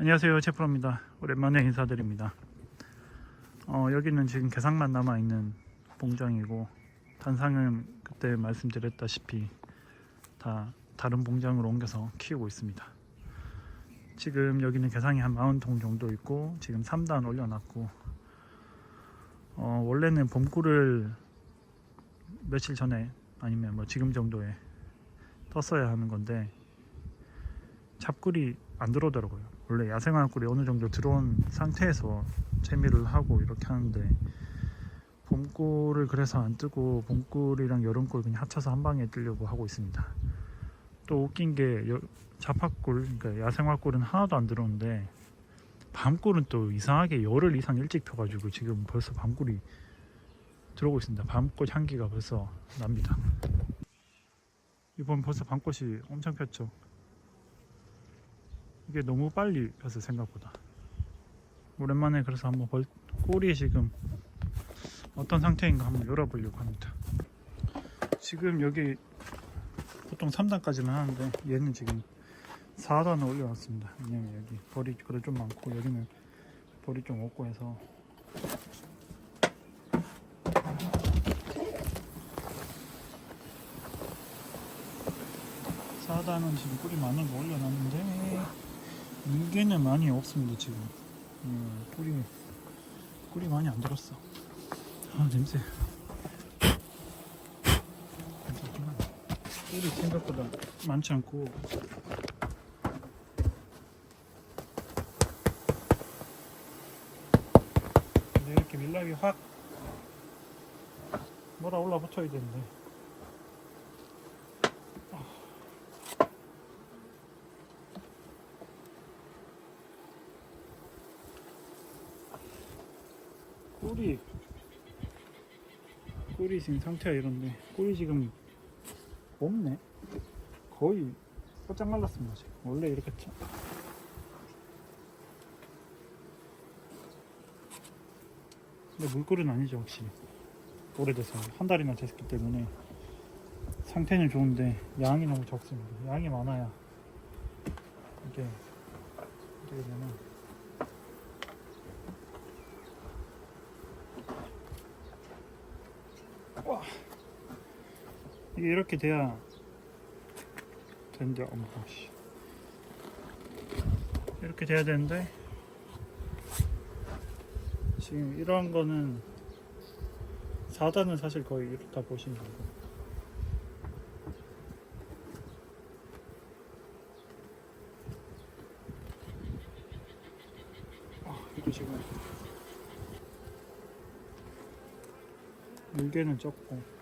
안녕하세요 채프로입니다. 오랜만에 인사드립니다. 어, 여기는 지금 개상만 남아있는 봉장이고 단상은 그때 말씀드렸다시피 다 다른 봉장으로 옮겨서 키우고 있습니다. 지금 여기는 개상이 한 40통 정도 있고 지금 3단 올려놨고 어, 원래는 봄꿀을 며칠 전에 아니면 뭐 지금 정도에 떴어야 하는 건데 잡꿀이 안 들어오더라고요. 원래 야생화 꿀이 어느 정도 들어온 상태에서 재미를 하고 이렇게 하는데 봄꿀을 그래서 안 뜨고 봄꿀이랑 여름꿀 그냥 합쳐서 한 방에 뜨려고 하고 있습니다. 또 웃긴 게 여- 자파꿀, 그러니까 야생화 꿀은 하나도 안 들어오는데 밤꿀은 또 이상하게 열흘 이상 일찍 펴가지고 지금 벌써 밤꿀이 들어오고 있습니다. 밤꽃 향기가 벌써 납니다. 이번 벌써 밤꽃이 엄청 폈죠. 이게 너무 빨리 폈어 생각보다. 오랜만에 그래서 한번 벌, 꿀이 지금 어떤 상태인가 한번 열어보려고 합니다. 지금 여기 보통 3단까지만 하는데 얘는 지금 4단을 올려놨습니다. 왜냐면 여기 벌이 그래 좀 많고 여기는 벌이 좀 없고 해서 4단은 지금 꿀이 많은 거 올려놨는데 이게는 많이 없습니다 지금. 음, 꿀이 꿀이 많이 안 들었어. 아 냄새. 꿀이 생각보다 많지 않고. 이렇게 밀랍이 확 뭐라 올라 붙어야 되는데 꿀이 꿀이 지금 상태가 이런데 꿀이 지금 없네. 거의 바짝 말랐습니다 지금. 원래 이렇게 참 근데 물꿀은 아니죠 확실히. 오래돼서. 한 달이나 됐기 때문에 상태는 좋은데 양이 너무 적습니다. 양이 많아야 이게 어떻게 되나 이렇게 돼야 되는데 어머 씨. 이렇게 돼야 되는데 지금 이런 거는 4단은 사실 거의 이렇다 보시면 되고. 아 이거 지금 물개는 적고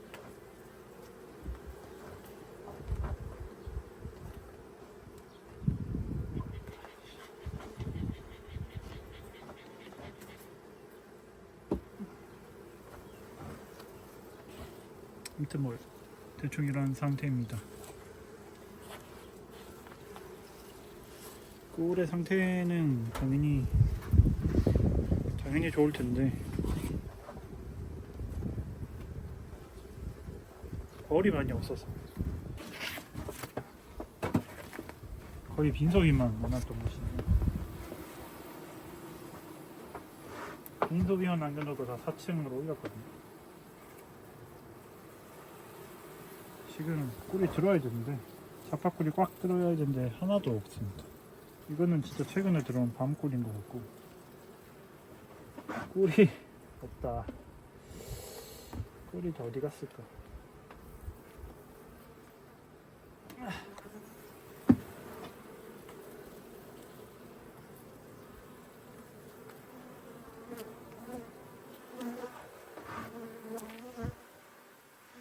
아무튼 뭐 대충 이런 상태입니다. 꿀의 상태는 당연히 당연히 좋을 텐데. 벌이 많이 없어서. 거의 빈속이만 많았던 곳이네 빈속이만 남겨놓고 다 4층으로 올렸거든요 지금 꿀이 들어야 되는데 자파꿀이 꽉 들어야 되는데 하나도 없습니다. 이거는 진짜 최근에 들어온 밤꿀인 것 같고 꿀이 없다. 꿀이 다 어디 갔을까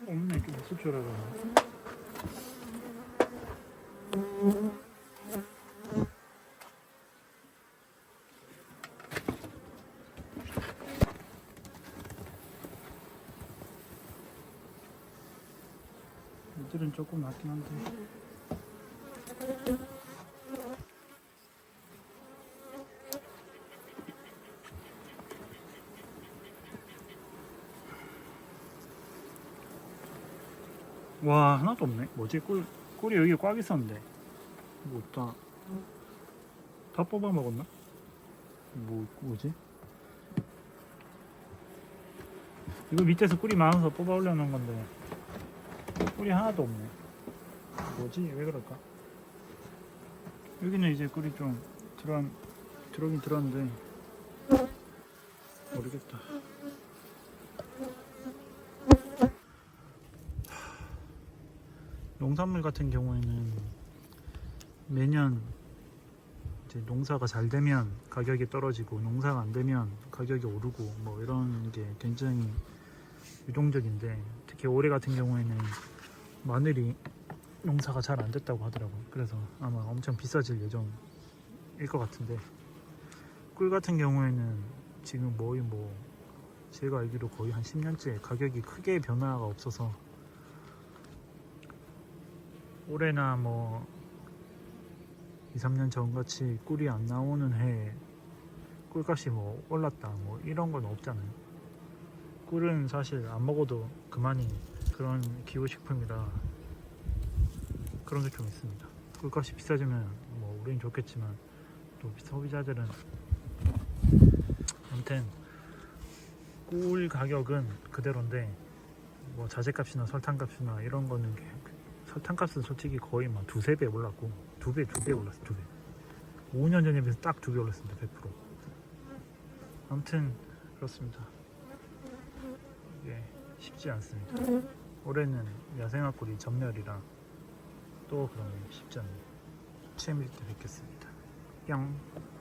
없네 좀 있을 줄 알았네 이들은 조금 낫긴 한데 와 하나도 없네 뭐지 꿀 꿀이 여기 꽉 있었는데 뭐 없다 다 뽑아 먹었나? 뭐 뭐지? 이거 밑에서 꿀이 많아서 뽑아 올려놓은 건데 꿀이 하나도 없네. 뭐지? 왜 그럴까? 여기는 이제 꿀이 좀 들어 들어긴 들었는데 모르겠다. 농산물 같은 경우에는 매년 이제 농사가 잘 되면 가격이 떨어지고 농사가 안 되면 가격이 오르고 뭐 이런 게 굉장히 유동적인데 특히 올해 같은 경우에는 마늘이 농사가 잘 안 됐다고 하더라고요. 그래서 아마 엄청 비싸질 예정일 것 같은데 꿀 같은 경우에는 지금 거의 뭐 제가 알기로 거의 한 10년째 가격이 크게 변화가 없어서 올해나 뭐 2, 3년 전같이 꿀이 안 나오는 해에 꿀값이 뭐 올랐다 뭐 이런 건 없잖아요. 꿀은 사실 안 먹어도 그만인 그런 기후식품이라 그런 게 좀 있습니다. 꿀값이 비싸지면 뭐 우린 좋겠지만 또 소비자들은 아무튼 꿀 가격은 그대로인데 뭐 자재값이나 설탕값이나 이런 거는 게- 설탕값은 솔직히 거의 막 두세 배 올랐고 두 배, 두 배 올랐어, 두 배. 5년 전에 비해서 딱 두 배 올랐습니다, 100%. 아무튼 그렇습니다. 이게 쉽지 않습니다. 올해는 야생화 꿀이 전멸이라 또 그러면 쉽지 않네요. 채밀 때 뵙겠습니다. 뿅.